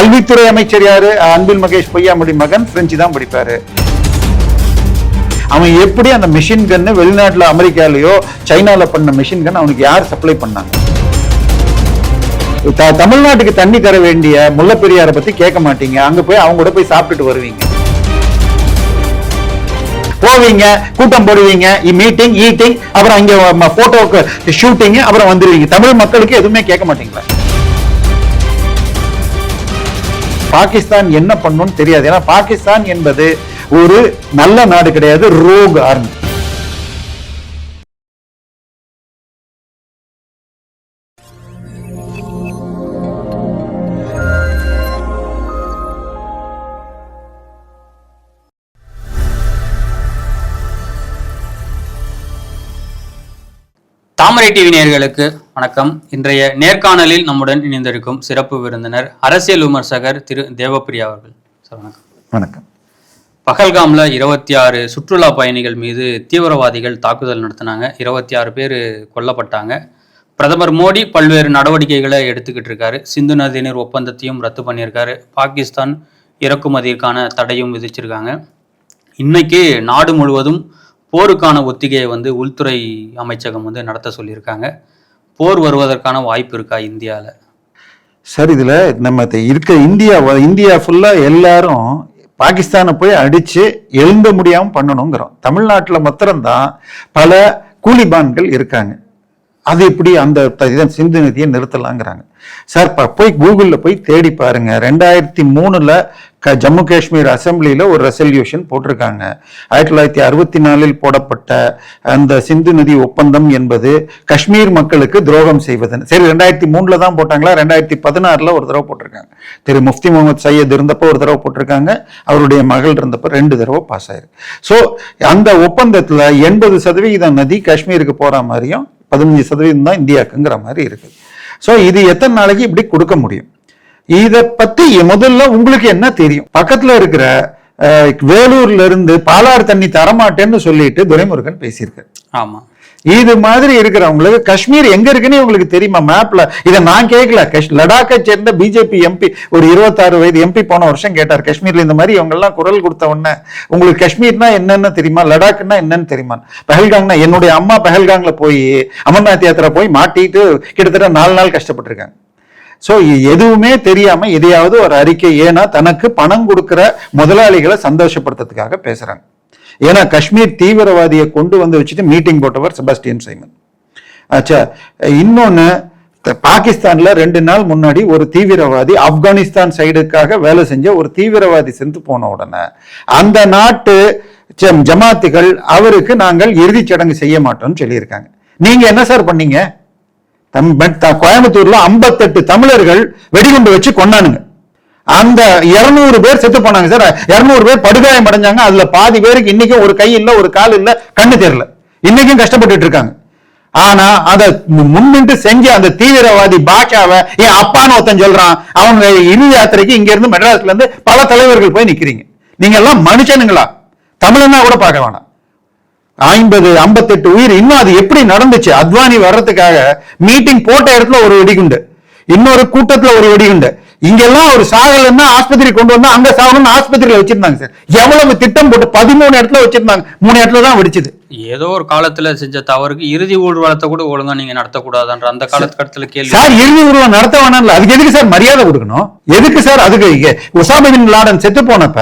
கல்வித்துறை அமைச்சர் யாரு? அன்பில் மகேஷ் பொய்யாமொழி மகன் பிரெஞ்சு தான் படிப்பாரு. அவன் எப்படி அந்த மிஷின் கன்னு வெளிநாட்டுல அமெரிக்காலயோ சைனால பண்ண மிஷின் கன் அவனுக்கு யார் சப்ளை பண்ணாங்க? தமிழ்நாட்டுக்கு தண்ணி தர வேண்டிய முல்லைப்பெரியாரை பத்தி கேட்க மாட்டீங்க. அங்க போய் அவங்க கூட போய் சாப்பிட்டுட்டு வருவீங்க. போவீங்க கூட்டம் போடுவீங்க e மீட்டிங் ஈட்டிங் அப்புறம் இங்க போட்டோக்கு ஷூட்டிங் அப்புறம் வந்துருவீங்க. தமிழ் மக்களுக்கு எதுவுமே கேட்க மாட்டீங்களா? பாகிஸ்தான் என்ன பண்ணும்னு தெரியாது. ஏன்னா பாகிஸ்தான் என்பது ஒரு நல்ல நாடு கிடையாது ரோக் ஆர்மி. தாமரை டிவி நேயர்களுக்கு வணக்கம். இன்றைய நேர்காணலில் நம்முடன் இணைந்திருக்கும் சிறப்பு விருந்தினர் அரசியல் விமர்சகர் திரு தேவப்பிரியா அவர்கள். சார் வணக்கம். வணக்கம். பகல்காம்ல இருபத்தி ஆறு சுற்றுலா பயணிகள் மீது தீவிரவாதிகள் தாக்குதல் நடத்தினாங்க. இருபத்தி ஆறு பேர் கொல்லப்பட்டாங்க. பிரதமர் மோடி பல்வேறு நடவடிக்கைகளை எடுத்துக்கிட்டு இருக்காரு. சிந்து நதிநீர் ஒப்பந்தத்தையும் ரத்து பண்ணியிருக்காரு. பாகிஸ்தான் இறக்குமதிக்கான தடையும் விதிச்சிருக்காங்க. இன்னைக்கு நாடு முழுவதும் போருக்கான ஒத்திகையை வந்து உள்துறை அமைச்சகம் வந்து நடத்த சொல்லியிருக்காங்க. போர் வருவதற்கான வாய்ப்பு இருக்கா இந்தியாவில் சார் இதில் நம்ம இருக்க இந்தியா இந்தியா ஃபுல்லாக எல்லாரும் பாகிஸ்தானை போய் அடித்து எழுந்த முடியாமல் பண்ணணுங்கிறோம். தமிழ்நாட்டில் மாத்திரம்தான் பல கூலிபான்கள் இருக்காங்க. அது எப்படி அந்த சிந்து நதியை நிறுத்தலாங்கிறாங்க. சார் போய் கூகுளில் போய் தேடி பாருங்க. ரெண்டாயிரத்தி மூணுல க ஜம்மு காஷ்மீர் அசம்பிளியில் ஒரு ரெசல்யூஷன் போட்டிருக்காங்க. ஆயிரத்தி தொள்ளாயிரத்தி அறுபத்தி நாலில் போடப்பட்ட அந்த சிந்து நதி ஒப்பந்தம் என்பது காஷ்மீர் மக்களுக்கு துரோகம் செய்வது சரி ரெண்டாயிரத்தி மூணில் தான் போட்டாங்களா? ரெண்டாயிரத்தி பதினாறில் ஒரு தடவை போட்டிருக்காங்க. திரு முஃப்தி முகமது சையத் இருந்தப்போ ஒரு தடவை போட்டிருக்காங்க. அவருடைய மகள் இருந்தப்போ ரெண்டு தடவை பாஸ் ஆயிருக்கு. ஸோ அந்த ஒப்பந்தத்தில் எண்பது சதவிகிதம் நதி காஷ்மீருக்கு போகிற மாதிரியும் பதினஞ்சு சதவீதம் தான் இந்தியாக்குங்கிற மாதிரி இருக்கு. ஸோ இது எத்தனை நாளைக்கு இப்படி கொடுக்க முடியும்? இதை பத்தி முதல்ல உங்களுக்கு என்ன தெரியும்? பக்கத்துல இருக்கிற வேலூர்ல இருந்து பாலாறு தண்ணி தரமாட்டேன்னு சொல்லிட்டு துரைமுருகன் பேசியிருக்காரு. ஆமாம் இது மாதிரி இருக்கிறவங்களுக்கு காஷ்மீர் எங்க இருக்குன்னு உங்களுக்கு தெரியுமா? மேப்ல இதை நான் கேட்கல. லடாக்கை சேர்ந்த பிஜேபி எம்பி ஒரு இருபத்தாறு வயது எம்பி போன வருஷம் கேட்டார். காஷ்மீர்ல இந்த மாதிரி இவங்க எல்லாம் குரல் கொடுத்த உடனே உங்களுக்கு காஷ்மீர்னா என்னன்னு தெரியுமா? லடாக்னா என்னன்னு தெரியுமா? பஹல்காங்னா என்னுடைய அம்மா பஹல்காங்ல போய் அமர்நாத் யாத்திரா போய் மாட்டிட்டு கிட்டத்தட்ட நாலு நாள் கஷ்டப்பட்டிருக்காங்க. ஸோ எதுவுமே தெரியாம எதையாவது ஒரு அறிக்கை ஏன்னா தனக்கு பணம் கொடுக்கிற முதலாளிகளை சந்தோஷப்படுத்துறதுக்காக பேசுறாங்க. ஏன்னா காஷ்மீர் தீவிரவாதியை கொண்டு வந்து வச்சுட்டு மீட்டிங் போட்டவர் செபாஸ்டியன் சைமன். ஆச்சா இன்னொன்று பாகிஸ்தான்ல ரெண்டு நாள் முன்னாடி ஒரு தீவிரவாதி ஆப்கானிஸ்தான் சைடுக்காக வேலை செஞ்ச ஒரு தீவிரவாதி சென்று போன உடனே அந்த நாட்டு ஜமாத்துகள் அவருக்கு நாங்கள் இறுதிச் சடங்கு செய்ய மாட்டோம்னு சொல்லியிருக்காங்க. நீங்க என்ன சார் பண்ணீங்க? தம் த- கோயம்புத்தூர்ல 58 தமிழர்கள் வெடிகுண்டு வச்சு கொண்டானுங்க அந்த 200 பேர் செத்து போனாங்க சார். 200 பேர் படுகாயம் அடைஞ்சாங்க. அதுல பாதி பேருக்கு இன்னைக்கும் ஒரு கை இல்லை ஒரு கால் இல்லை கண்ணு தெரியல. இன்னைக்கும் கஷ்டப்பட்டுட்டு இருக்காங்க. ஆனா அத முன்னிட்டு செஞ்ச அந்த தீவிரவாதி பாஷாவை என் அப்பான்னு ஒருத்தன் சொல்றான். அவங்க இறுதி யாத்திரைக்கு இங்க இருந்து மெட்ராஸ்ல இருந்து பல தலைவர்கள் போய் நிக்கிறீங்க. நீங்க எல்லாம் மனுஷனுங்களா? தமிழனா கூட பார்க்க வேணாம். ஐம்பது ஐம்பத்தெட்டு உயிர். இன்னும் அது எப்படி நடந்துச்சு? அத்வானி வர்றதுக்காக மீட்டிங் போட்ட இடத்துல ஒரு வெடிகுண்டு. இன்னொரு கூட்டத்துல ஒரு வெடிகுண்டு. இங்கெல்லாம் ஒரு சாகலன்னா ஆஸ்பத்திரி கொண்டு வந்தா அங்க சாகணும்னு ஆஸ்பத்திரியில வச்சிருந்தாங்க சார். எவ்வளவு திட்டம் போட்டு பதிமூணு இடத்துல வச்சிருந்தாங்க. மூணு இடத்துல தான் வெடிச்சது. ஏதோ ஒரு காலத்துல செஞ்ச தவறுக்கு இறுதி ஊர்வலத்தை கூட ஒழுங்கா நீங்க நடத்தக்கூடாதுன்ற அந்த காலகட்டத்துல கேள்வி. சார் இறுதி உருவம் நடத்த வேணாம்ல. அதுக்கு எதுக்கு சார் மரியாதை கொடுக்கணும்? எதுக்கு சார் அதுக்கு இங்க உசாமா பின் லாடன் செத்து போனப்ப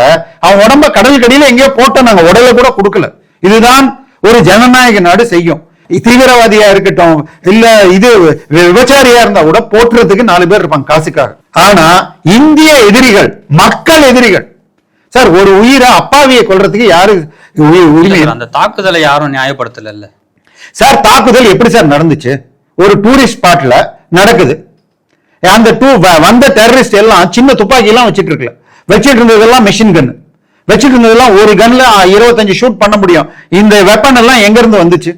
அவன் உடம்ப கடல் கடியில எங்கேயோ போட்டோம் நாங்க உடலை கூட கொடுக்கல. இதுதான் ஒரு ஜனநாயக நாடு செய்யும். தீவிரவாதியா இருக்கட்டும் இல்ல இது விபச்சாரியா இருந்தா கூட போற்றுறதுக்கு நாலு பேர் இருப்பாங்க காசுக்காக ஆனா இந்திய எதிரிகள் மக்கள் எதிரிகள் சார் ஒரு உயிரை அப்பாவியை கொல்றதுக்கு யாரு இல்ல உரிமை அந்த தாக்குதலை யாரும் நியாயப்படுத்தல சார் தாக்குதல் எப்படி சார் நடந்துச்சு? ஒரு டூரிஸ்ட் ஸ்பாட்ல நடக்குது. அந்த டூ வந்த டெரரிஸ்ட் எல்லாம் சின்ன துப்பாக்கி எல்லாம் வச்சிட்டு இருக்கல. வச்சிட்டு இருந்ததெல்லாம் மெஷின் கன் வச்சிட்டு இருந்ததெல்லாம் ஒரு கன்ல இருபத்தஞ்சு ஷூட் பண்ண முடியும். இந்த வெப்பன் எல்லாம் எங்க இருந்து வந்துச்சு?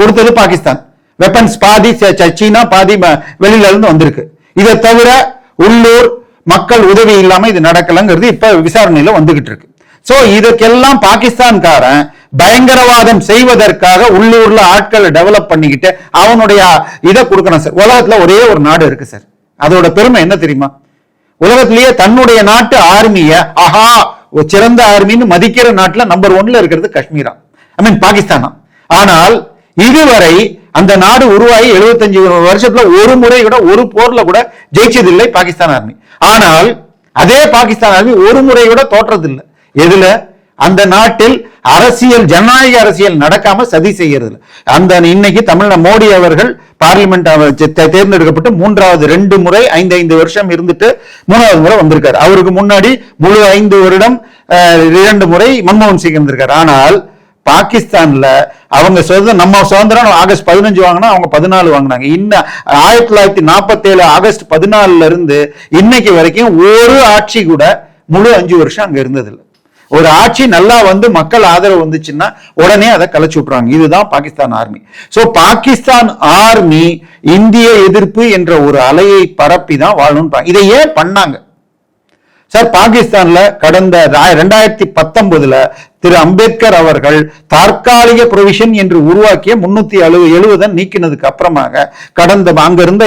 கொடுத்தது பாகிஸ்தான். வெப்பன்ஸ் பாதி ச- ச- சீனா பாதி ம- வெளியில இருந்து வந்திருக்கு. இதை தவிர உள்ளூர் மக்கள் உதவி இல்லாம இது நடக்கலங்கிறது இப்ப விசாரணையில வந்துகிட்டு இருக்கு. சோ இதுக்கெல்லாம் பாகிஸ்தான்காரன் பயங்கரவாதம் செய்வதற்காக உள்ளூர்ல ஆட்களை டெவலப் பண்ணிக்கிட்டு அவனுடைய இதை கொடுக்கணும் சார். உலகத்துல ஒரே ஒரு நாடு இருக்கு சார். அதோட பெருமை என்ன தெரியுமா? உலகத்திலேயே தன்னுடைய நாட்டு ஆர்மிய ஆஹா ஒரு சிறந்த ஆர்மின்னு மதிக்கிற நாட்டுல நம்பர் ஒன்ல இருக்கிறது காஷ்மீரா. ஐ மீன் பாகிஸ்தானா? ஆனால் இதுவரை அந்த நாடு உருவாகி 75 வருஷத்துல ஒரு முறை கூட ஒரு போர்ல கூட ஜெயிச்சதில்லை பாகிஸ்தான் ஆர்மி. ஆனால் அதே பாகிஸ்தான் ஆர்மி ஒரு முறை கூட தோற்றதில்லை. எதுல? அந்த நாட்டில் அரசியல் ஜனநாயக அரசியல் நடக்காம சதி செய்கிறது அந்த இன்னைக்கு தமிழ்நாடு மோடி அவர்கள் பார்லிமெண்ட் அவர் தேர்ந்தெடுக்கப்பட்டு மூன்றாவது ரெண்டு முறை ஐந்து ஐந்து வருஷம் இருந்துட்டு மூணாவது முறை வந்திருக்காரு. அவருக்கு முன்னாடி முழு ஐந்து வருடம் அஹ், இரண்டு முறை மன்மோகன் சிங் இருந்திருக்காரு ஆனால் பாகிஸ்தான்ல அவங்க சுதந்திரம் நம்ம சுதந்திரம் ஆகஸ்ட் பதினஞ்சு வாங்கினா அவங்க பதினாலு வாங்கினாங்க. இன்னும் ஆயிரத்தி தொள்ளாயிரத்தி நாற்பத்தி ஏழு ஆகஸ்ட் பதினாலுல இருந்து இன்னைக்கு வரைக்கும் ஒரு ஆட்சி கூட முழு அஞ்சு வருஷம் அங்க இருந்ததில்லை. ஒரு ஆட்சி நல்லா வந்து மக்கள் ஆதரவு வந்துச்சுன்னா உடனே அதை கலைச்சு விட்டுறாங்க. இதுதான் Pakistan army so Pakistan army இந்திய எதிர்ப்பு என்ற ஒரு அலையை பரப்பி தான் வாழணும் இதை ஏன் பண்ணாங்க? சார் பாகிஸ்தான்ல கடந்த ரெண்டாயிரத்தி பத்தொன்பதுல திரு அம்பேத்கர் அவர்கள் தற்காலிக ப்ரொவிஷன் என்று உருவாக்கிய முன்னூத்தி எழுபது எழுபதை நீக்கினதுக்கு அப்புறமாக கடந்த அங்க இருந்த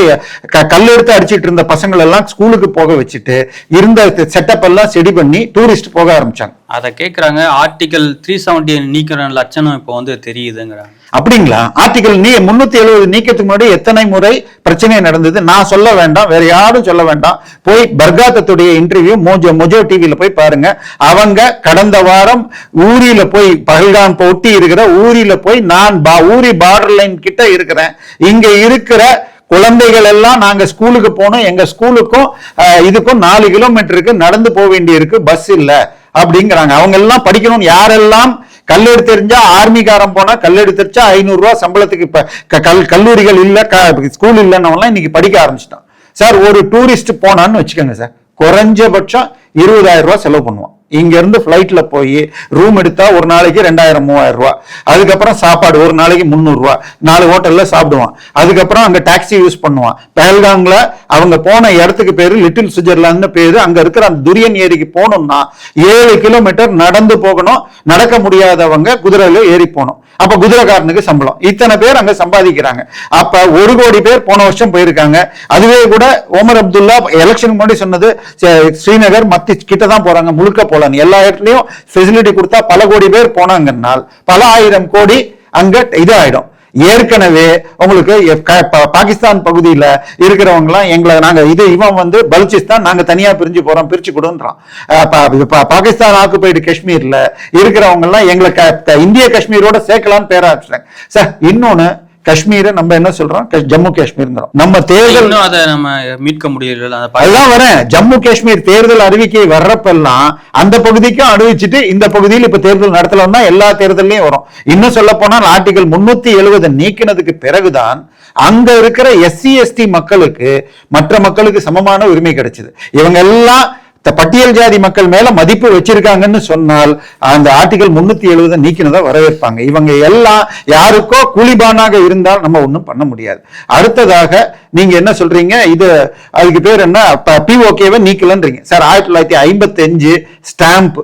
கல்லெடுத்து அடிச்சிட்டு இருந்த பசங்களை எல்லாம் ஸ்கூலுக்கு போக வச்சுட்டு இருந்த செட்டப் எல்லாம் செடி பண்ணி டூரிஸ்ட் போக ஆரம்பிச்சாங்க. அதை கேட்குறாங்க ஆர்டிகல் த்ரீ செவன்டி நீக்கிற லட்சணம் இப்போ வந்து தெரியுதுங்கிறாங்க. அப்படிங்களா? ஆர்டிகல் நீ முன்னூத்தி எழுபது நீக்கத்துக்கு முன்னாடி எத்தனை முறை பிரச்சனை நடந்தது? நான் சொல்ல வேண்டாம் வேற யாரும் சொல்ல வேண்டாம். போய் பர்காத்தத்துடைய இன்டர்வியூ மோஜோ மொஜோ டிவில போய் பாருங்க. அவங்க கடந்த வாரம் ஊரியில போய் பகல்கான் ஒட்டி இருக்கிற ஊரியில போய் நான் பா ஊரி பார்டர் லைன் கிட்ட இருக்கிறேன். இங்க இருக்கிற குழந்தைகள் எல்லாம் நாங்க ஸ்கூலுக்கு போனோம். எங்க ஸ்கூலுக்கும் இதுக்கும் நாலு கிலோமீட்டருக்கு நடந்து போக வேண்டி இருக்கு பஸ் இல்ல. அப்படிங்கிறாங்க. அவங்க எல்லாம் படிக்கணும்னு யாரெல்லாம் கல்லெடு தெரிஞ்சா ஆர்மிக்காரன் போனா கல்லெடு தெரிச்சா ஐநூறு சம்பளத்துக்கு இப்ப கல் கல்லூரிகள் இல்ல க- ஸ்கூல் இல்லைன்னவெல்லாம் இன்னைக்கு படிக்க ஆரம்பிச்சிட்டான். சார் ஒரு டூரிஸ்ட் போனான்னு வச்சுக்கோங்க சார். குறைஞ்சபட்சம் இருபதாயிரம் ரூபாய் செலவு பண்ணுவான். இங்க இருந்து போய் ரூம் எடுத்தா ஒரு நாளைக்கு ரெண்டாயிரம் மூவாயிரம் ரூபாய். அதுக்கப்புறம் சாப்பாடு ஒரு நாளைக்கு முந்நூறுரூவா நாலு ஹோட்டல்ல சாப்பிடுவான். அதுக்கப்புறம் அங்க டாக்ஸி யூஸ் பண்ணுவான். பெஹல்காங்ல அவங்க போன இடத்துக்கு பேரு லிட்டில் சுவிட்சர்லாந்து பேரு. அங்க இருக்கிற அந்த துரியன் ஏரிக்கு போகணும்னா ஏழு கிலோமீட்டர் நடந்து போகணும். நடக்க முடியாதவங்க குதிரையில ஏறி போகணும். அப்ப குதிரைக்காரனுக்கு சம்பளம். இத்தனை பேர் அங்க சம்பாதிக்கிறாங்க. அப்ப ஒரு கோடி பேர் போன வருஷம் போயிருக்காங்க. அதுவே கூட ஓமர் அப்துல்லா எலெக்ஷனுக்கு முன்னாடி சொன்னது ச- ஸ்ரீநகர் கிட்ட தான் போறாங்க முழுக்க போலான்னு. எல்லா இடத்துலையும் ஃபெசிலிட்டி கொடுத்தா பல கோடி பேர் போனாங்கன்னால் பல ஆயிரம் கோடி அங்க இது ஆயிடும் ஏற்கனவே உங்களுக்கு எப்- பாகிஸ்தான் பகுதியில இருக்கிறவங்க எல்லாம் எங்களை நாங்க இது இவன் வந்து பலுச்சிஸ்தான் நாங்க தனியா பிரிஞ்சு போறோம் பிரிச்சு கொடுன்றான். பாகிஸ்தான் ஆக்குபைடு காஷ்மீர்ல இருக்கிறவங்க எல்லாம் எங்களை க- இந்திய காஷ்மீரோட சேர்க்கலாம்னு பேராச்சுறாங்க சார் இன்னொன்னு காஷ்மீரை நம்ம என்ன சொல்றோம்? ஜம்மு காஷ்மீர்ங்கிறோம் நம்ம தேர்தல் அதை நம்ம மீட்க முடியல. அதுதான் வரேன். ஜம்மு காஷ்மீர் தேர்தல் அறிவிக்கை வர்றப்பெல்லாம் அந்த பகுதிக்கும் அறிவிச்சிட்டு இந்த பகுதியில் இப்ப தேர்தல் நடத்தலாம் தான் எல்லா தேர்தலையும் வரும். இன்னும் சொல்ல போனால் ஆர்டிகல் முன்னூத்தி எழுபதை நீக்கினதுக்கு பிறகுதான் அங்க இருக்கிற எஸ்சி எஸ்டி மக்களுக்கு மற்ற மக்களுக்கு சமமான உரிமை கிடைச்சது. இவங்க எல்லாம் பட்டியல் ஜாதி மக்கள் மேல மதிப்பு வச்சிருக்காங்கன்னு சொன்னால் அந்த ஆர்டிகல் முன்னூத்தி எழுபதை நீக்கினதை வரவேற்பாங்க. இவங்க எல்லாம் யாருக்கோ கூலிபானாக இருந்தால் நம்ம ஒண்ணும் பண்ண முடியாது. அடுத்ததாக நீங்க என்ன சொல்றீங்க? இது அதுக்கு பேர் என்ன? பிஓகேவை நீக்கலன்றீங்க. சார் ஆயிரத்தி தொள்ளாயிரத்தி ஐம்பத்தி அஞ்சு ஸ்டாம்ப்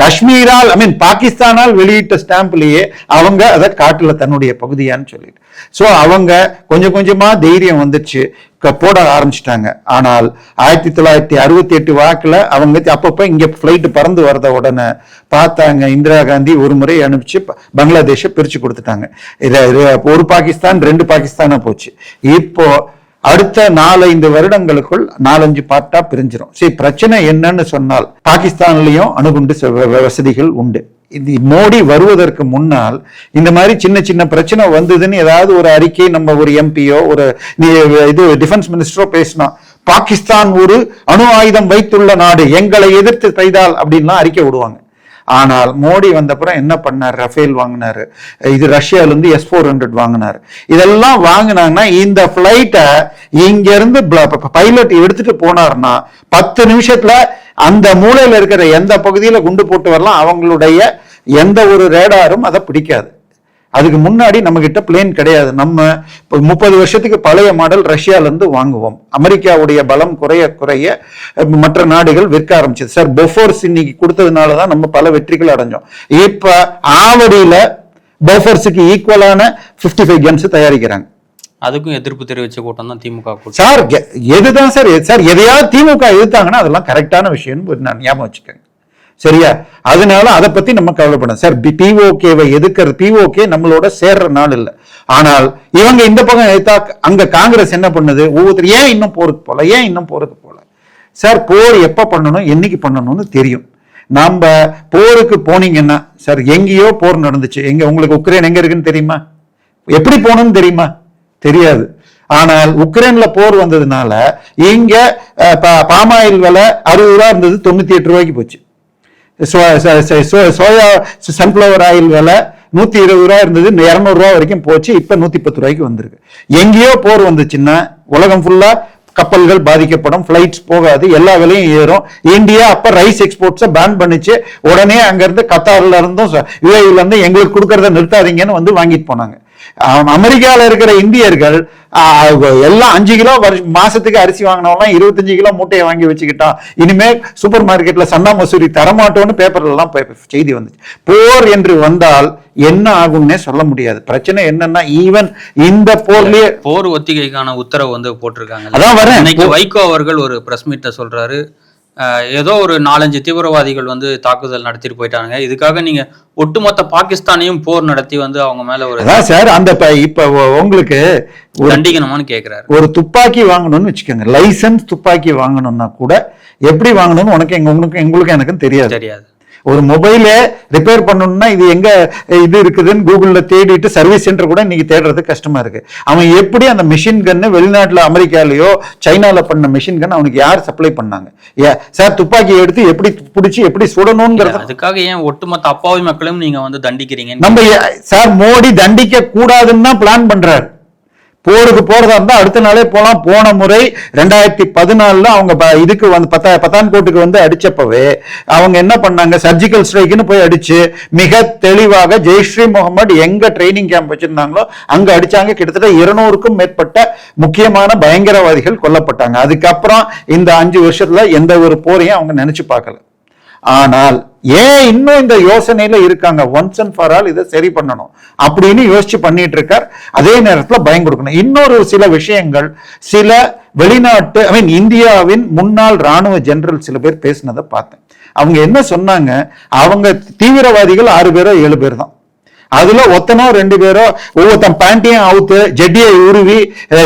காஷ்மீரால் ஐ மீன் பாகிஸ்தானால் வெளியிட்ட ஸ்டாம்ப்லயே அவங்க அதை காட்டுல தன்னுடைய பகுதியான்னு சொல்லிட்டு. சோ அவங்க கொஞ்சம் கொஞ்சமா தைரியம் வந்துச்சு. போட ஆரம்பிச்சிட்டாங்க. ஆனால் ஆயிரத்தி தொள்ளாயிரத்தி அறுபத்தி எட்டு வாக்கில் அவங்க அப்பப்போ இங்கே ஃப்ளைட்டு பறந்து வரத உடனே பார்த்தாங்க. இந்திரா காந்தி ஒரு முறை அனுப்பிச்சு ப- பங்களாதேஷை பிரித்து கொடுத்துட்டாங்க. இதை ஒரு பாகிஸ்தான் ரெண்டு பாகிஸ்தானாக போச்சு. இப்போ அடுத்த நாலஞ்சு வருடங்களுக்குள் நாலஞ்சு பார்ட்டா பிரிஞ்சிடும் சரி பிரச்சனை என்னன்னு சொன்னால் பாகிஸ்தான்லயும் அணுகுண்டு வசதிகள் உண்டு. இது மோடி வருவதற்கு முன்னால் இந்த மாதிரி சின்ன சின்ன பிரச்சனை வந்ததுன்னு ஏதாவது ஒரு அறிக்கை நம்ம ஒரு எம்பியோ ஒரு இது டிஃபென்ஸ் மினிஸ்டரோ பேசினா பாகிஸ்தான் ஒரு அணு ஆயுதம் வைத்துள்ள நாடு எங்களை எதிர்த்து செய்தால் அப்படின்லாம் அறிக்கை விடுவாங்க. ஆனால் மோடி வந்தப்புறம் என்ன பண்ணார்? ரஃபேல் வாங்கினாரு. இது ரஷ்யால இருந்து எஸ் ஃபோர் ஹண்ட்ரட் வாங்கினாரு. இதெல்லாம் வாங்கினாங்கன்னா இந்த பிளைட்டை இங்கிருந்து பைலட் எடுத்துட்டு போனார்னா பத்து நிமிஷத்துல அந்த மூலையில இருக்கிற எந்த பகுதியில குண்டு போட்டு வரலாம்? அவங்களுடைய எந்த ஒரு ரேடாரும் அதை பிடிக்காது. அதுக்கு முன்னாடி நம்ம கிட்ட பிளேன் கிடையாது. நம்ம இப்போ முப்பது வருஷத்துக்கு பழைய மாடல் ரஷ்யால இருந்து வாங்குவோம். அமெரிக்காவுடைய பலம் குறைய குறைய மற்ற நாடுகள் விற்க ஆரம்பிச்சது. சார் பொஃபோர்ஸ் இன்னைக்கு கொடுத்ததுனால தான் நம்ம பல வெற்றிகள் அடைஞ்சோம். இப்ப ஆவடியில பொஃபோர்ஸுக்கு ஈக்குவலான 55 ஃபைவ் கன்ஸ் தயாரிக்கிறாங்க. அதுக்கும் எதிர்ப்பு தெரிவிச்ச கூட்டம் தான் திமுக சார் எதுதான் சார் சார் எதையாவது திமுக எதிர்த்தாங்கன்னா அதெல்லாம் கரெக்டான விஷயம்னு நான் ஞாபகம் வச்சுக்கோங்க சரியா? அதனால அதை பத்தி நம்ம கவலைப்படும் சார் பிஓகேவை எதிர்க்கிறது பிஓகே நம்மளோட சேர்ற நாள் இல்லை. ஆனால் இவங்க இந்த பக்கம் எடுத்தா அங்க காங்கிரஸ் என்ன பண்ணுது? ஒவ்வொருத்தர் ஏன் இன்னும் போருக்கு போல? ஏன் இன்னும் போருக்கு போல? சார் போர் எப்ப பண்ணணும்? என்னைக்கு பண்ணணும்னு தெரியும். நாம போருக்கு போனீங்கன்னா சார் எங்கேயோ போர் நடந்துச்சு. எங்க உங்களுக்கு உக்ரைன் எங்க இருக்குன்னு தெரியுமா? எப்படி போகணும்னு தெரியுமா? தெரியாது. ஆனால் உக்ரைன்ல போர் வந்ததுனால இங்க பா- பாமாயில் விலை அறுபது ரூபா இருந்தது தொண்ணூத்தி எட்டு ரூபாய்க்கு போச்சு. சோயா சன்ஃப்ளவர் ஆயில் விலை நூத்தி இருபது ரூபா இருந்தது. இரநூறுவா வரைக்கும் போச்சு. இப்ப நூத்தி பத்து ரூபாய்க்கு வந்திருக்கு. எங்கேயோ போர் வந்துச்சுன்னா உலகம் ஃபுல்லா கப்பல்கள் பாதிக்கப்படும். ஃப்ளைட்ஸ் போகாது. எல்லா விலையும் ஏறும். இந்தியா அப்போ ரைஸ் எக்ஸ்போர்ட்ஸை பேன் பண்ணிச்சு. உடனே அங்கேருந்து கத்தாரில் இருந்தும் யுஏஇல இருந்து எங்களுக்கு கொடுக்கறத நிறுத்தாதீங்கன்னு வந்து வாங்கிட்டு போனாங்க. அமெரிக்காவில் இருக்கிற இந்தியர்கள் எல்லாம் அஞ்சு கிலோ வருஷ- மாசத்துக்கு அரிசி வாங்கினவெல்லாம் இருபத்தஞ்சு கிலோ மூட்டையை வாங்கி வச்சுக்கிட்டான். இனிமே சூப்பர் மார்க்கெட்ல சன்னா மசூரி தரமாட்டோம்னு பேப்பர்ல எல்லாம் பே- செய்தி வந்துச்சு. போர் என்று வந்தால் என்ன ஆகும்னே சொல்ல முடியாது. பிரச்சனை என்னன்னா ஈவன் இந்த போர்லயே போர் ஒத்திகைக்கான உத்தரவு வந்து போட்டிருக்காங்க. அதான் வரேன். இன்னைக்கு வைகோ அவர்கள் ஒரு பிரஸ் மீட்ட சொல்றாரு. ஏதோ ஒரு நாலஞ்சு தீவிரவாதிகள் வந்து தாக்குதல் நடத்திட்டு போயிட்டாங்க இதுக்காக நீங்க ஒட்டுமொத்த பாகிஸ்தானையும் போர் நடத்தி வந்து அவங்க மேல ஒரு சார் அந்த இப்ப உங்களுக்கு ஒரு தண்டிக்கணுமான்னு கேக்குறாரு. ஒரு துப்பாக்கி வாங்கணும்னு வச்சுக்கோங்க. லைசன்ஸ் துப்பாக்கி வாங்கணும்னா கூட எப்படி வாங்கணும்னு உனக்கு எங்க உங்களுக்கு எங்களுக்கு எனக்கும் தெரியாது. தெரியாது. ஒரு மொபைலே ரிப்பேர் பண்ணணும்னா இது எங்க இது இருக்குதுன்னு கூகுள்ல தேடிட்டு சர்வீஸ் சென்டர் கூட இன்னைக்கு தேடுறது கஷ்டமா இருக்கு. அவன் எப்படி அந்த மிஷின் கன்னு வெளிநாட்டுல அமெரிக்காலயோ சைனால பண்ண மிஷின் கன் அவனுக்கு யார் சப்ளை பண்ணாங்க? ஏ சார் துப்பாக்கி எடுத்து எப்படி பிடிச்சி எப்படி சுடணுங்கிறத அதுக்காக ஏன் ஒட்டுமொத்த அப்பாவி மக்களும் நீங்க வந்து தண்டிக்கிறீங்க நம்ம சார் மோடி தண்டிக்க கூடாதுன்னு தான் பிளான் பண்றாரு. போருக்கு போறதா இருந்தா அடுத்த நாளே போலாம். போன முறை ரெண்டாயிரத்தி பதினாலுல அவங்க ப- இதுக்கு வந்து பத்தா பத்தான்கோட்டுக்கு வந்து அடிச்சப்பவே அவங்க என்ன பண்ணாங்க? சர்ஜிக்கல் ஸ்ட்ரைக்குன்னு போய் அடிச்சு மிக தெளிவாக ஜெய்ஸ்ரீ முகமது எங்க ட்ரைனிங் கேம்ப் வச்சிருந்தாங்களோ அங்க அடிச்சாங்க. கிட்டத்தட்ட இருநூறுக்கும் மேற்பட்ட முக்கியமான பயங்கரவாதிகள் கொல்லப்பட்டாங்க. அதுக்கப்புறம் இந்த அஞ்சு வருஷத்துல எந்த ஒரு போரையும் அவங்க நினைச்சு பார்க்கல. ஆனால் ஏன் இன்னும் இந்த யோசனையில இருக்காங்க? ஒன்ஸ் அண்ட் ஃபார் ஆல் இதை சரி பண்ணணும். அப்படின்னு யோசிச்சு பண்ணிட்டு இருக்கார் அதே நேரத்தில் பயம் கொடுக்கணும். இன்னொரு சில விஷயங்கள் சில வெளிநாட்டு ஐ மீன் இந்தியாவின் முன்னாள் ராணுவ ஜெனரல் சில பேர் பேசினதை பார்த்தேன். அவங்க என்ன சொன்னாங்க? அவங்க தீவிரவாதிகள் ஆறு பேரோ ஏழு பேர் தான். அதுல ஒத்தனோ ரெண்டு பேரோ ஒவ்வொருத்தன் பேண்ட்டையும் அவுத்து ஜெட்டியை உருவி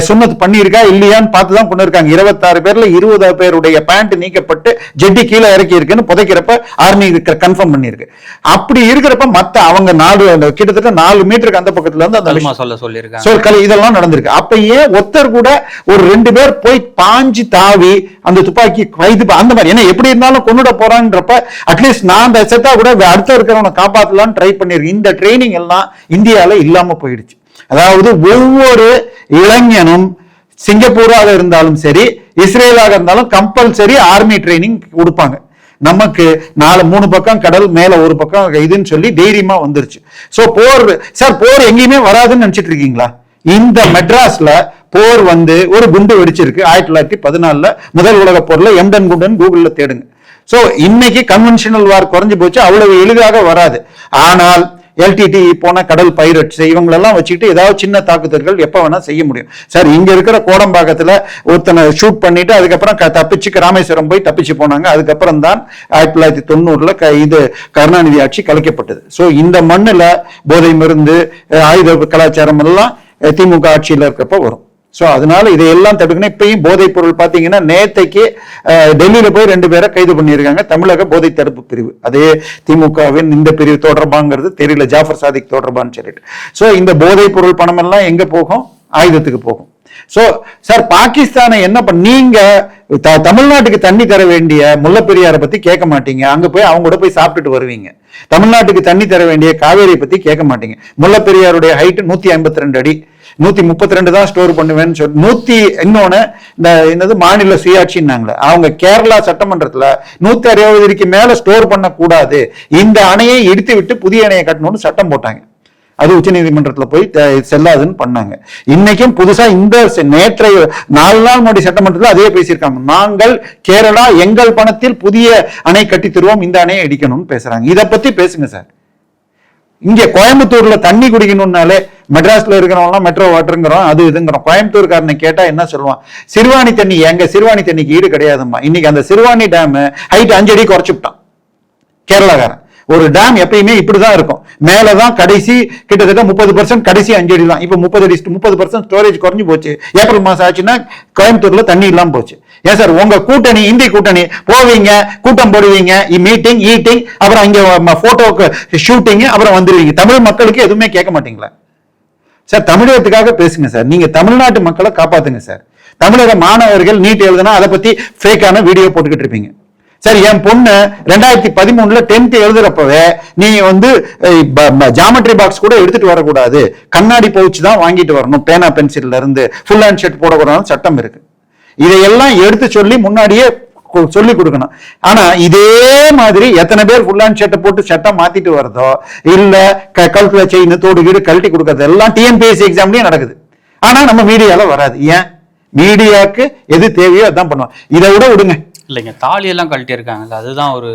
சுண்ணத்து பண்ணியிருக்கா இல்லையான்னு பார்த்து தான் கொண்டு இருக்காங்க. இருபத்தாறு பேர்ல இருபது பேருடைய பேண்ட் நீக்கப்பட்டு ஜெட்டி கீழே இறக்கி இருக்குன்னு புதைக்கிறப்ப ஆர்மி கன்ஃபார்ம் பண்ணியிருக்கு. அப்படி இருக்கிறப்ப மத்த அவங்க நாலு கிட்டத்தட்ட நாலு மீட்டருக்கு அந்த பக்கத்துல இருந்து அந்த சொல்ல சொல்லியிருக்காங்க. சொற்கள் இதெல்லாம் நடந்திருக்கு. அப்ப ஏன் ஒருத்தர் கூட ஒரு ரெண்டு பேர் போய் பாஞ்சு தாவி அந்த துப்பாக்கி கைது அந்த மாதிரி ஏன்னா எப்படி இருந்தாலும் கொண்டுட போறான்றப்ப அட்லீஸ்ட் நான் அந்த செத்தா கூட அடுத்த இருக்கிறவனை காப்பாத்தலாம்னு ட்ரை பண்ணிருக்கேன் இந்த ட்ரைனிங் எல்லாம் இந்தியால இல்லாம போயிடுச்சு. அதாவது ஒவ்வொரு இளைஞனும் சிங்கப்பூராக இருந்தாலும் சரி இஸ்ரேலாக இருந்தாலும் கம்பல்சரி ஆர்மி ட்ரைனிங் கொடுப்பாங்க. நமக்கு நாலு மூணு பக்கம் கடல் மேல ஒரு பக்கம் இதுன்னு சொல்லி தைரியமா வந்துருச்சு. சோ போர் சார் போர் எங்கேயுமே வராதுன்னு நினைச்சிட்டு இருக்கீங்களா? இந்த மெட்ராஸ்ல போர் வந்து ஒரு குண்டு வெடிச்சிருக்கு. ஆயிரத்தி தொள்ளாயிரத்தி பதினாலுல முதல் உலக போர்ல எம்டன் குண்டன் கூகுள்ல தேடுங்க. சோ இன்னைக்கு கன்வென்ஷனல் வார் குறைஞ்சு போச்சு. அவ்வளவு எளிதாக வராது. ஆனால் எல்டிடி போன கடல் பைரட்ஸ் இவங்களெல்லாம் வச்சுக்கிட்டு ஏதாவது சின்ன தாக்குதல்கள் எப்போ வேணால் செய்ய முடியும். சார் இங்கே இருக்கிற கோடம்பாக்கத்தில் ஒருத்தனை ஷூட் பண்ணிட்டு அதுக்கப்புறம் க- தப்பிச்சு ராமேஸ்வரம் போய் தப்பிச்சு போனாங்க. அதுக்கப்புறம் தான் ஆயிரத்தி தொள்ளாயிரத்தி தொண்ணூறில் க- இது கருணாநிதி ஆட்சி கலைக்கப்பட்டது. ஸோ இந்த மண்ணில் போதை மருந்து ஆயுத கலாச்சாரம் எல்லாம் திமுக ஆட்சியில் இருக்கப்ப வரும். ஸோ அதனால இதையெல்லாம் தடுக்கணும். இப்பயும் போதைப் பொருள் பார்த்தீங்கன்னா நேத்தைக்கு டெல்லியில் போய் ரெண்டு பேரை கைது பண்ணியிருக்காங்க. தமிழக போதை தடுப்பு பிரிவு. அதே திமுகவின் இந்த பிரிவு தொடர்பாங்கிறது தெரியல. ஜாஃபர் சாதிக் தொடர்பான்னு சொல்லிட்டு. ஸோ இந்த போதைப் பொருள் பணம் எல்லாம் போகும்? ஆயுதத்துக்கு போகும். ஸோ சார் பாகிஸ்தானை என்ன பண்ண நீங்க த- தமிழ்நாட்டுக்கு தண்ணி தர வேண்டிய முல்லைப்பெரியாரை பத்தி கேட்க மாட்டீங்க. அங்க போய் அவங்க கூட போய் சாப்பிட்டுட்டு வருவீங்க. தமிழ்நாட்டுக்கு தண்ணி தர வேண்டிய காவேரியை பத்தி கேட்க மாட்டீங்க. முல்லைப்பெரியாருடைய ஹைட்டு நூத்தி ஐம்பத்தி ரெண்டு அடி. நூத்தி முப்பத்தி ரெண்டு தான் ஸ்டோர் பண்ணுவேன்னு சொல்லி நூத்தி இன்னொன்னு இந்த என்னது மாநில சுயாட்சின்னாங்களே அவங்க கேரளா சட்டமன்றத்துல நூத்தி அறுபதுக்கு மேல ஸ்டோர் பண்ணக்கூடாது. இந்த அணையை இடித்து விட்டு புதிய அணையை கட்டணும்னு சட்டம் போட்டாங்க. அது உச்சநீதிமன்றத்துல போய் செல்லாதுன்னு பண்ணாங்க. இன்னைக்கும் புதுசா இந்த செ- நேற்றைய நாலு நாள் முன்னாடி சட்டமன்றத்தில் அதே பேசியிருக்காங்க. நாங்கள் கேரளா எங்கள் பணத்தில் புதிய அணை கட்டி தருவோம் இந்த அணையை இடிக்கணும்னு பேசுறாங்க. இதை பத்தி பேசுங்க சார். இங்க கோயம்புத்தூர்ல தண்ணி குடிக்கணும்னாலே மெட்ராஸ்ல இருக்கிறவங்களாம் மெட்ரோ வாட்டருங்கிறோம் அது இதுங்கிறோம். கோயம்புத்தூர்காரனை கேட்டா என்ன சொல்லுவான்? சிறுவாணி தண்ணி எங்க சிறுவாணி தண்ணிக்கு ஈடு கிடையாதும்மா. இன்னைக்கு அந்த சிறுவாணி டேம் ஹைட் அஞ்சு அடி குறைச்சுட்டான். கேரளாக்காரன். ஒரு டேம் எப்பயுமே இப்படிதான் இருக்கும். மேலதான் கடைசி கிட்டத்தட்ட முப்பது பர்சன்ட் கடைசி அஞ்சு அடி தான் இப்போ முப்பது அடி முப்பது பர்சன்ட் ஸ்டோரேஜ் குறைஞ்சு போச்சு. ஏப்ரல் மாசம் ஆச்சுன்னா கோயம்புத்தூர்ல தண்ணி இல்லாம போச்சு. ஏன் சார் உங்க கூட்டணி இந்தி கூட்டணி போவீங்க கூட்டம் போடுவீங்க மீட்டிங் ஈட்டிங் அப்புறம் இங்க போட்டோக்கு ஷூட்டிங் அப்புறம் வந்துடுவீங்க தமிழ் மக்களுக்கு எதுவுமே கேட்க மாட்டீங்களா? சார் தமிழகத்துக்காக பேசுங்க சார். நீங்க தமிழ்நாட்டு மக்களை காப்பாத்துங்க சார். தமிழக மாணவர்கள் நீட் எழுதுனா அதை பத்தி ஃபேக்கான வீடியோ போட்டுக்கிட்டு இருப்பீங்க. சார் என் பொண்ணு ரெண்டாயிரத்தி பதிமூணுல டென்த் எழுதுறப்பவே நீ வந்து ஜாமெட்ரி பாக்ஸ் கூட எடுத்துட்டு வரக்கூடாது. கண்ணாடி பவுச் தான் வாங்கிட்டு வரணும். பேனா பென்சில்ல இருந்து ஃபுல் ஹேண்ட் ஷர்ட் போடக்கூடாதுன்னு சட்டம் இருக்கு. இதையெல்லாம் எடுத்து சொல்லி முன்னாடியே சொல்லி கொடுக்கணும். ஆனா இதே மாதிரி எத்தனை பேர் ஃபுல் ஹேண்ட் ஷர்ட்டை போட்டு சட்டம் மாத்திட்டு வர்றதோ இல்ல க- கழுத்துல செயின் தோடு வீடு கழட்டி கொடுக்கறது எல்லாம் டிஎன்பிஎஸ்சி எக்ஸாம்லயும் நடக்குது. ஆனா நம்ம மீடியால வராது. ஏன்? மீடியாக்கு எது தேவையோ அதான் பண்ணுவோம் இதை விட விடுங்க. இல்லைங்க தாலி எல்லாம் கழட்டி இருக்காங்கல்ல அதுதான் ஒரு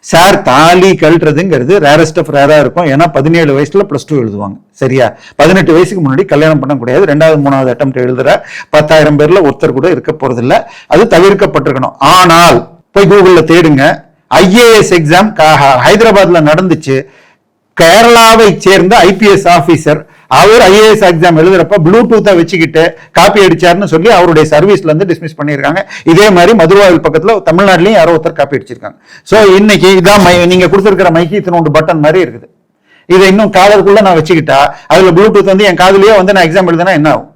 சார் தாலி கழட்டுறதுங்கிறது ரேரஸ்ட் ஆஃப் ரேராக இருக்கும். ஏன்னா பதினேழு வயசுல ப்ளஸ் டூ எழுதுவாங்க. சரியா? பதினெட்டு வயசுக்கு முன்னாடி கல்யாணம் பண்ண முடியாது. ரெண்டாவது மூணாவது அட்டம் எழுதுற பத்தாயிரம் பேர்ல ஒருத்தர் கூட இருக்க போறதில்ல. அது தவிர்க்கப்பட்டிருக்கணும். ஆனால் போய் கூகுளில் தேடுங்க. ஐஏஎஸ் எக்ஸாம் ஹைதராபாத்ல நடந்துச்சு. கேரளாவை சேர்ந்த IPS officer IAS IAS exam எழுதுறப்ப ப்ளூடூத்தை வச்சுக்கிட்டு காப்பி அடிச்சாருன்னு சொல்லி அவருடைய சர்வீஸ்ல இருந்து டிஸ்மிஸ் பண்ணியிருக்காங்க. இதே மாதிரி மதுரவாயில் பக்கத்துல தமிழ்நாட்டிலையும் யாரோ ஒருத்தர் காப்பி அடிச்சிருக்காங்க. ஸோ இன்னைக்கு இதான் மை- நீங்க கொடுத்துருக்கிற மைக்கு இத்தனோண்டு பட்டன் மாதிரி இருக்குது. இதை இன்னும் காதலுக்குள்ள நான் வச்சுக்கிட்டா அதுல ப்ளூடூத் வந்து என் காதுலயே வந்து நான் எக்ஸாம் எழுதுனா என்ன ஆகும்?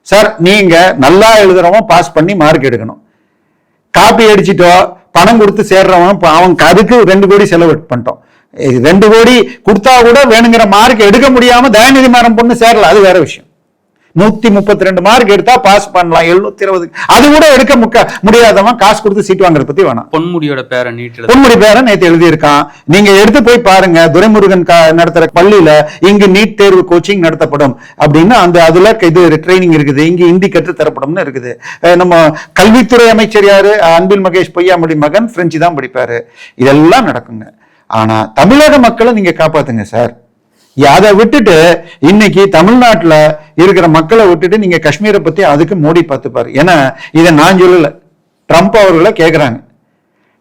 சார் நீங்க நல்லா எழுதுறவன் பாஸ் பண்ணி மார்க் எடுக்கணும். காப்பி அடிச்சிட்டோ பணம் கொடுத்து சேர்றவன் அவன் அதுக்கு ரெண்டு கோடி செலவு பண்ணிட்டோம். ரெண்டு கோடி கொடுத்தா கூட வேணுங்கிற மார்க் எடுக்க முடியாம தயாநிதி மாறன் பொண்ணு சேரல. அது வேற விஷயம். நூத்தி முப்பத்தி ரெண்டு மார்க் எடுத்தா பாஸ் பண்ணலாம். எழுநூத்தி இருபது. அது கூட எடுக்க முக்க முடியாதவன் காசு கொடுத்து சீட் வாங்குறத பத்தி வேணாம். பொன்முடியோட பேரை நீட் எழுத பொன்முடி பேரன் நேத்து எழுதியிருக்கான். நீங்க எடுத்து போய் பாருங்க. துரைமுருகன் கா- நடத்துற பள்ளியில இங்கு நீட் தேர்வு கோச்சிங் நடத்தப்படும். அப்படின்னு அந்த அதுல இது ட்ரைனிங் இருக்குது. இங்க ஹிந்தி கற்று தரப்படும்னு இருக்குது. நம்ம கல்வித்துறை அமைச்சர் யாரு? அன்பில் மகேஷ் பொய்யாமொழி மகன். பிரெஞ்சு தான் படிப்பாரு. இதெல்லாம் நடக்குங்க. ஆனா தமிழக மக்களை நீங்க காப்பாத்துங்க சார். அதை விட்டுட்டு இன்னைக்கு தமிழ்நாட்டில் இருக்கிற மக்களை விட்டுட்டு நீங்க காஷ்மீரை பத்தி அதுக்கு மோடி பார்த்துப்பாரு. ஏன்னா இதை நான் சொல்லல. ட்ரம்ப் அவர்களை கேட்குறாங்க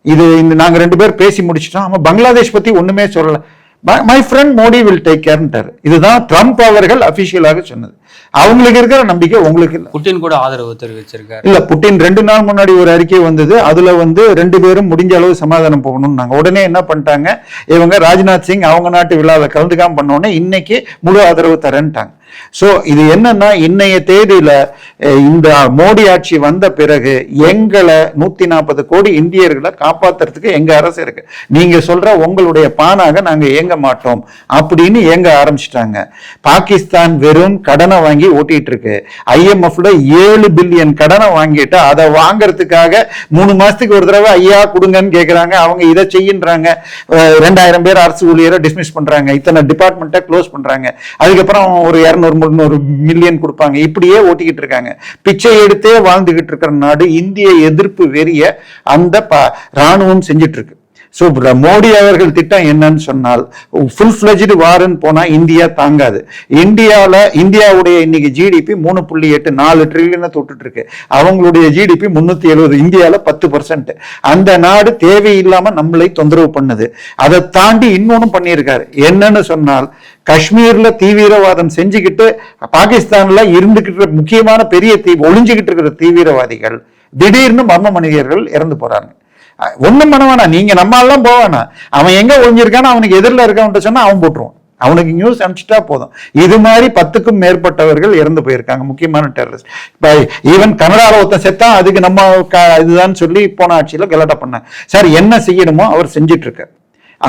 இது இந்த நாங்க ரெண்டு பேர் பேசி முடிச்சிட்டோம். அவன் பங்களாதேஷ் பத்தி ஒண்ணுமே சொல்லலை. My friend Modi will take கேர்ன்ட்டாரு இதுதான் ட்ரம்ப் அவர்கள் அபிஷியலாக சொன்னது. அவங்களுக்கு இருக்கிற நம்பிக்கை உங்களுக்கு இல்ல. புட்டின் கூட ஆதரவு தெரிவிச்சிருக்காரு. இல்ல புட்டின் ரெண்டு நாள் முன்னாடி ஒரு அறிக்கை வந்தது. அதுல வந்து ரெண்டு பேரும் முடிஞ்ச அளவு சமாதானம் போகணும் நாங்க. உடனே என்ன பண்ணிட்டாங்க? இவங்க ராஜ்நாத் சிங் அவங்க நாட்டு விழாவில் கலந்துக்காம பண்ண உடனே இன்னைக்கு முழு ஆதரவு தரேன்ட்டாங்க. ஸோ இது என்னன்னா இன்னைய தேதியில இந்த மோடி ஆட்சி வந்த பிறகு எங்களை நூத்தி நாற்பது கோடி இந்தியர்களை காப்பாத்துறதுக்கு எங்க அரசு இருக்கு. நீங்க சொல்ற உங்களுடைய பானாக நாங்க இயங்க மாட்டோம் அப்படின்னு இயங்க ஆரம்பிச்சிட்டாங்க. பாகிஸ்தான் வெறும் கடனை வாங்கி ஓட்டிட்டு இருக்கு ஐஎம்எஃப்ல ஏழு பில்லியன் கடனை வாங்கிட்டு அதை வாங்குறதுக்காக மூணு மாசத்துக்கு ஒரு தடவை ஐயா கொடுங்கன்னு கேக்குறாங்க. அவங்க இதை செய்யின்றாங்க. ரெண்டாயிரம் பேர் அரசு ஊழியரை டிஸ்மிஸ் பண்றாங்க. இத்தனை டிபார்ட்மெண்ட்டை க்ளோஸ் பண்றாங்க. அதுக்கப்புறம் ஒரு இரநூறு முந்நூறு மில்லியன் கொடுப்பாங்க. இப்படியே ஓட்டிக்கிட்டு இருக்காங்க. பிச்சை எடுத்தே வாழ்ந்துகிட்டு இருக்கிற நாடு இந்திய எதிர்ப்பு வெறிய அந்த ப- ராணுவம் செஞ்சிட்டு இருக்கு ஸோ மோடி அவர்கள் திட்டம் என்னன்னு சொன்னால் ஃபுல் ஃபிளஜ்டு வார்னு போனா இந்தியா தாங்காது. இந்தியாவில் இந்தியாவுடைய இன்னைக்கு ஜிடிபி மூணு புள்ளி எட்டு நாலு ட்ரில்லியனை தொட்டுட்டு இருக்கு அவங்களுடைய ஜிடிபி முந்நூற்றி எழுபது இந்தியாவில் பத்து பர்சன்ட் அந்த நாடு தேவையில்லாம நம்மளை தொந்தரவு பண்ணுது. அதை தாண்டி இன்னொன்னும் பண்ணியிருக்காரு. என்னன்னு சொன்னால் காஷ்மீர்ல தீவிரவாதம் செஞ்சுக்கிட்டு பாகிஸ்தான்ல இருந்துகிட்டு முக்கியமான பெரிய தீ ஒளிஞ்சுக்கிட்டு இருக்கிற தீவிரவாதிகள் திடீர்னு மர்ம மனிதர்கள் இறந்து போறாங்க. ஒன்றும் ஒண்ணும் பண்ண வேணாம். நீங்க நம்ம எல்லாம் போவானா அவன் எங்க ஒளிஞ்சிருக்கானோ அவனுக்கு எதிரில் இருக்கான்ட்டு சொன்னா அவன் போட்டுருவான். அவனுக்கு நியூஸ் அனுப்பிச்சிட்டா போதும். இது மாதிரி பத்துக்கும் மேற்பட்டவர்கள் இறந்து போயிருக்காங்க முக்கியமான டெரரிஸ்ட் இப்போ ஈவன் கனடாவில் ஒருத்தன் செத்தான் அதுக்கு நம்ம க- இதுதான் சொல்லி போன ஆட்சியில் கலாட்டா பண்ணாங்க. சார் என்ன செய்யணுமோ அவர் செஞ்சிட்டு இருக்கார்.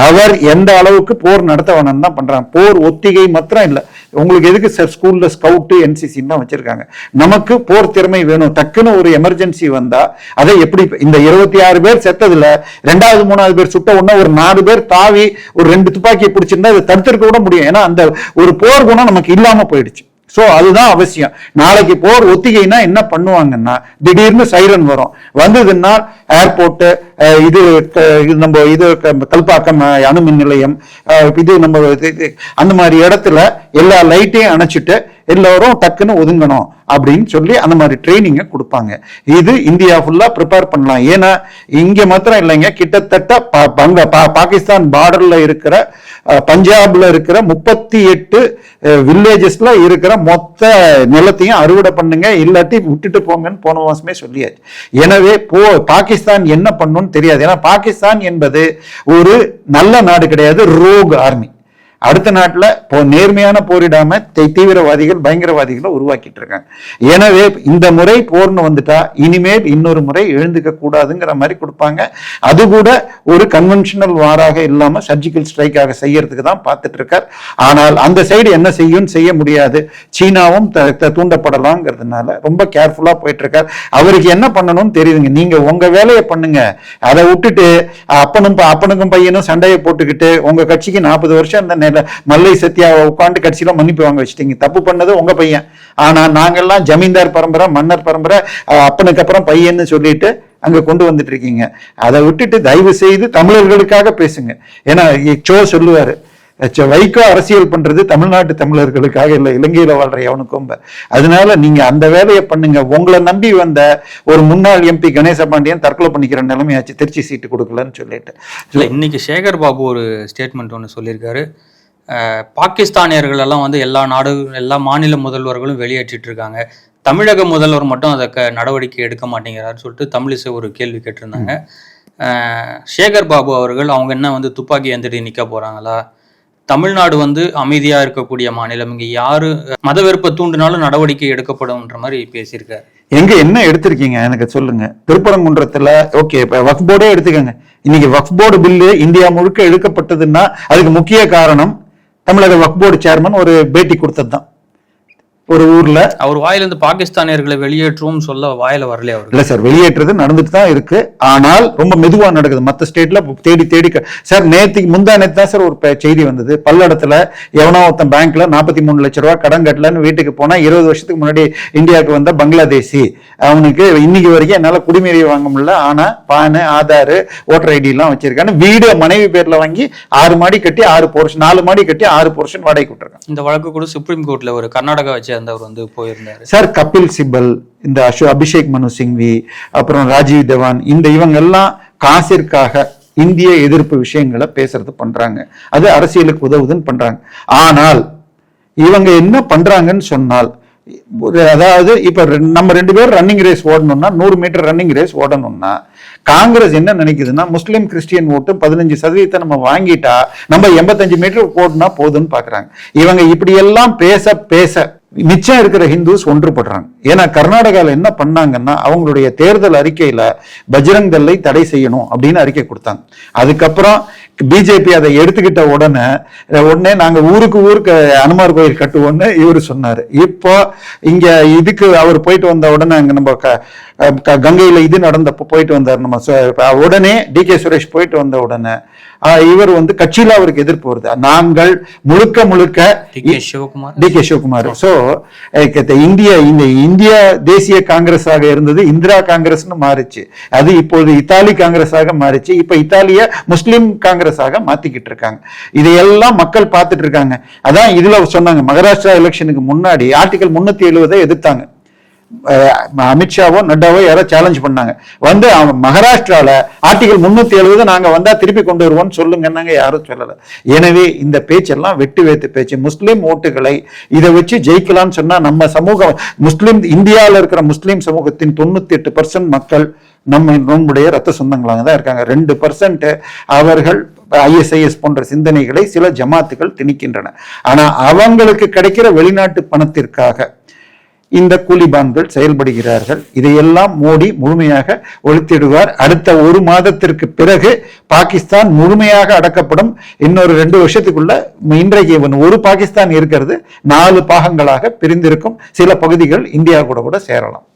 அவர் எந்த அளவுக்கு போர் நடத்த வேணும்னு தான் பண்றாங்க. போர் ஒத்திகை மாத்திரம் இல்லை. உங்களுக்கு எதுக்கு சார் ஸ்கூல்ல ஸ்கவுட்டு என்சிசின்னு தான் வச்சிருக்காங்க. நமக்கு போர் திறமை வேணும். டக்குன்னு ஒரு எமர்ஜென்சி வந்தா அதை எப்படி இந்த இருபத்தி ஆறு பேர் செத்ததுல ரெண்டாவது மூணாவது பேர் சுட்ட உடனே ஒரு நாலு பேர் தாவி ஒரு ரெண்டு துப்பாக்கியை பிடிச்சிருந்தா இதை தடுத்திருக்க கூட முடியும். ஏன்னா அந்த ஒரு போர் குணம் நமக்கு இல்லாம போயிடுச்சு. ஸோ அதுதான் அவசியம். நாளைக்கு போர் ஒத்திகைனா என்ன பண்ணுவாங்கன்னா திடீர்னு சைரன் வரும். வந்ததுன்னா ஏர்போர்ட்டு இது க- இது நம்ம இது க- கல்பாக்கம் அணுமின் நிலையம் இது நம்ம இது- இது, அந்த மாதிரி இடத்துல எல்லா லைட்டையும் அணைச்சிட்டு எல்லோரும் டக்குன்னு ஒதுங்கணும் அப்படின்னு சொல்லி அந்த மாதிரி ட்ரைனிங்கை கொடுப்பாங்க. இது இந்தியா ஃபுல்லாக ப்ரிப்பேர் பண்ணலாம். ஏன்னா இங்கே மாத்திரம் இல்லைங்க கிட்டத்தட்ட பங்க பா- பாகிஸ்தான் பார்டரில் இருக்கிற பஞ்சாபில் பஞ்சாப்ல இருக்கிற முப்பத்தி எட்டு வில்லேஜஸ்ல இருக்கிற மொத்த நிலத்தையும் அறுவடை பண்ணுங்க இல்லாட்டி விட்டுட்டு போங்கன்னு போன மாசமே சொல்லியாச்சு. எனவே போ பாகிஸ்தான் என்ன பண்ணுன்னு தெரியாது. ஏன்னா பாகிஸ்தான் என்பது ஒரு நல்ல நாடு கிடையாது ரோக் ஆர்மி அடுத்த நாட்டில் போ நேர்மையான போரிடாம தீவிரவாதிகள் பயங்கரவாதிகளை உருவாக்கிட்டு இருக்காங்க எனவே இந்த முறை போர்னு வந்துட்டா இனிமேல் இன்னொரு முறை எழுந்துக்க கூடாதுங்கிற மாதிரி கொடுப்பாங்க. அது கூட ஒரு கன்வென்ஷனல் வாராக இல்லாமல் சர்ஜிக்கல் ஸ்ட்ரைக்காக செய்யறதுக்கு தான் பார்த்துட்டு இருக்கார் ஆனால் அந்த சைடு என்ன செய்யும் செய்ய முடியாது. சீனாவும் த- த- தூண்டப்படலாங்கிறதுனால ரொம்ப கேர்ஃபுல்லாக போயிட்டு இருக்கார் அவருக்கு என்ன பண்ணணும்னு தெரியுதுங்க. நீங்க உங்க வேலையை பண்ணுங்க. அதை விட்டுட்டு அப்பனும் அப்பனுக்கும் பையனும் சண்டையை போட்டுக்கிட்டு உங்க கட்சிக்கு நாற்பது வருஷம் இருந்த நில மல்லை சத்யாவை உட்காந்து கட்சியில மன்னிப்பு வாங்க வச்சிட்டீங்க. தப்பு பண்ணது உங்க பையன். ஆனா நாங்கெல்லாம் ஜமீன்தார் பரம்பரை மன்னர் பரம்பரை அப்பனுக்கு அப்புறம் பையன்னு சொல்லிட்டு அங்க கொண்டு வந்துட்டு இருக்கீங்க. அதை விட்டுட்டு தயவு செய்து தமிழர்களுக்காக பேசுங்க. ஏன்னா சோ சொல்லுவாரு வைகோ அரசியல் பண்றது தமிழ்நாட்டு தமிழர்களுக்காக இல்லை இலங்கையில வாழ்ற எவனுக்கும் அதனால நீங்க அந்த வேலையை பண்ணுங்க. உங்களை நம்பி வந்த ஒரு முன்னாள் எம்பி கணேச பாண்டியன் தற்கொலை பண்ணிக்கிற நிலைமையாச்சு. திருச்சி சீட்டு கொடுக்கலன்னு சொல்லிட்டு. இல்லை இன்னைக்கு சேகர் பாபு ஒரு ஸ்டேட்மெண்ட் ஒன்று சொல்லியிருக்காரு. பாகிஸ்தானியர்கள் எல்லாம் வந்து எல்லா நாடு எல்லா மாநில முதல்வர்களும் வெளியேற்றிட்டு இருக்காங்க தமிழக முதல்வர் மட்டும் அதை க நடவடிக்கை எடுக்க மாட்டேங்கிறாருன்னு சொல்லிட்டு தமிழிசை ஒரு கேள்வி கேட்டிருந்தாங்க. சேகர் பாபு அவர்கள் அவங்க என்ன வந்து துப்பாக்கி ஏந்திட்டு நிற்க போறாங்களா? தமிழ்நாடு வந்து அமைதியா இருக்கக்கூடிய மாநிலம். இங்க யாரு மத வெறுப்பை தூண்டினாலும் நடவடிக்கை எடுக்கப்படும்ன்ற மாதிரி பேசியிருக்காரு. எங்க என்ன எடுத்திருக்கீங்க? எனக்கு சொல்லுங்க. திருப்பரங்குன்றத்துல ஓகே இப்ப வக்ஃப் போர்டே எடுத்துக்கோங்க. இன்னைக்கு வக்ஃப் போர்டு பில்லு இந்தியா முழுக்க எடுக்கப்பட்டதுன்னா அதுக்கு முக்கிய காரணம் தமிழக வக்போர்டு போர்டு சேர்மன் ஒரு பேட்டி கொடுத்தது தான் ஒரு ஊர்ல அவர் வாயிலிருந்து பாகிஸ்தானியர்களை வெளியேற்றுவோம் சொல்ல வாயில வரலையே அவருக்கு இல்ல சார் வெளியேற்றது நடந்துட்டு தான் இருக்கு. ஆனால் ரொம்ப மெதுவா நடக்குது. மத்த ஸ்டேட்ல தேடி தேடி சார் நேத்துக்கு முந்தா நேத்து தான் சார் ஒரு செய்தி வந்தது. பல்லடத்துல எவனோ ஒருத்தன் பேங்க்ல நாற்பத்தி மூணு லட்ச ரூபாய் கடன் கட்டலன்னு வீட்டுக்கு போனா இருபது வருஷத்துக்கு முன்னாடி இந்தியாவுக்கு வந்த பங்களாதேசி. அவனுக்கு இன்னைக்கு வரைக்கும் என்னால குடிநீரை வாங்க முடியல. ஆனா பானு ஆதார் ஓட்டர் ஐடி எல்லாம் வச்சிருக்கான்னு வீடு மனைவி பேர்ல வாங்கி ஆறு மாடி கட்டி ஆறு போர்ஷன் நாலு மாடி கட்டி ஆறு போர்ஷன் வாடகை விட்டுருக்கான். இந்த வழக்கு கூட சுப்ரீம் கோர்ட்ல ஒரு கர்நாடகா சேர்ந்தவர் வந்து போயிருந்தாரு. சார் கபில் சிபல் இந்த அசோ அபிஷேக் மனு சிங்வி அப்புறம் ராஜீவ் தவான் இந்த இவங்க எல்லாம் காசிற்காக இந்திய எதிர்ப்பு விஷயங்களை பேசுறது பண்றாங்க. அது அரசியலுக்கு உதவுதுன்னு பண்றாங்க. ஆனால் இவங்க என்ன பண்றாங்கன்னு சொன்னால் அதாவது இப்ப நம்ம ரெண்டு பேரும் ரன்னிங் ரேஸ் ஓடணும்னா நூறு மீட்டர் ரன்னிங் ரேஸ் ஓடணும்னா காங்கிரஸ் என்ன நினைக்குதுன்னா முஸ்லீம் கிறிஸ்டியன் ஓட்டு பதினஞ்சு சதவீதத்தை நம்ம வாங்கிட்டா நம்ம எண்பத்தஞ்சு மீட்டர் ஓடுனா போதும்னு பாக்குறாங்க. இவங்க இப்படி எல்லாம் பேச பேச மிச்சம் இருக்கிற ஹிந்துஸ் ஒன்றுபடுறாங்க. ஏன்னா கர்நாடகாவில் என்ன பண்ணாங்கன்னா அவங்களுடைய தேர்தல் அறிக்கையில பஜ்ரங் தல்லை தடை செய்யணும் அப்படின்னு அறிக்கை கொடுத்தாங்க. அதுக்கப்புறம் பிஜேபி அதை எடுத்துக்கிட்ட உடனே உடனே நாங்க ஊருக்கு ஊருக்கு அனுமார் கோயில் கட்டுவோம்னு இவர் சொன்னார். இப்போ இங்க இதுக்கு அவர் போயிட்டு வந்த உடனே அங்க நம்ம க- க- கங்கையில இது நடந்தப்போ போயிட்டு வந்தார் நம்ம உடனே டி கே சுரேஷ் போயிட்டு வந்த உடனே இவர் வந்து கட்சியில அவருக்கு எதிர்ப்பு வருது. நாங்கள் முழுக்க முழுக்க Sivakumar. D K Sivakumar. So இந்திய இந்த இந்திய தேசிய காங்கிரஸாக இருந்தது இந்திரா காங்கிரஸ்னு மாறிச்சு. அது இப்போது இத்தாலி காங்கிரஸாக மாறிச்சு. இப்ப இத்தாலிய முஸ்லிம் காங்கிரஸாக மாத்திக்கிட்டு இருக்காங்க. இதையெல்லாம் மக்கள் பார்த்துட்டு இருக்காங்க. அதான் இதுல சொன்னாங்க. மகாராஷ்டிரா எலெக்ஷனுக்கு முன்னாடி ஆர்டிகல் முன்னூத்தி எழுபதை எதிர்த்தாங்க. அமித்ஷாவோ நட்டாவோ யாரோ சேலஞ்ச் பண்ணாங்க. வந்து அவன் மகாராஷ்டிரால ஆர்டிகல் முன்னூத்தி எழுபது நாங்க வந்தா திருப்பி கொண்டு வருவோம்னு சொல்லுங்கன்னாங்க யாரும் சொல்லல. எனவே இந்த பேச்செல்லாம் வெட்டு வேத்து பேச்சு. முஸ்லீம் ஓட்டுகளை இதை வச்சு ஜெயிக்கலாம்னு சொன்னா நம்ம சமூகம் முஸ்லீம் இந்தியாவில் இருக்கிற முஸ்லீம் சமூகத்தின் தொண்ணூத்தி எட்டு பர்சன்ட் மக்கள் நம்ம நம்முடைய ரத்த சொந்தங்களாக தான் இருக்காங்க. ரெண்டு பர்சன்ட் அவர்கள் ஐஎஸ்ஐஎஸ் போன்ற சிந்தனைகளை சில ஜமாத்துகள் திணிக்கின்றன. ஆனா அவங்களுக்கு கிடைக்கிற வெளிநாட்டு பணத்திற்காக இந்த கூலிபான்கள் செயல்படுகிறார்கள். இதையெல்லாம் மோடி முழுமையாக ஒழித்திடுவார். அடுத்த ஒரு மாதத்திற்கு பிறகு பாகிஸ்தான் முழுமையாக அடக்கப்படும். இன்னொரு ரெண்டு வருஷத்துக்குள்ள இன்றைக்கு இவன் ஒரு பாகிஸ்தான் இருக்கிறது. நாலு பாகங்களாக பிரிந்திருக்கும். சில பகுதிகள் இந்தியா கூட கூட சேரலாம்.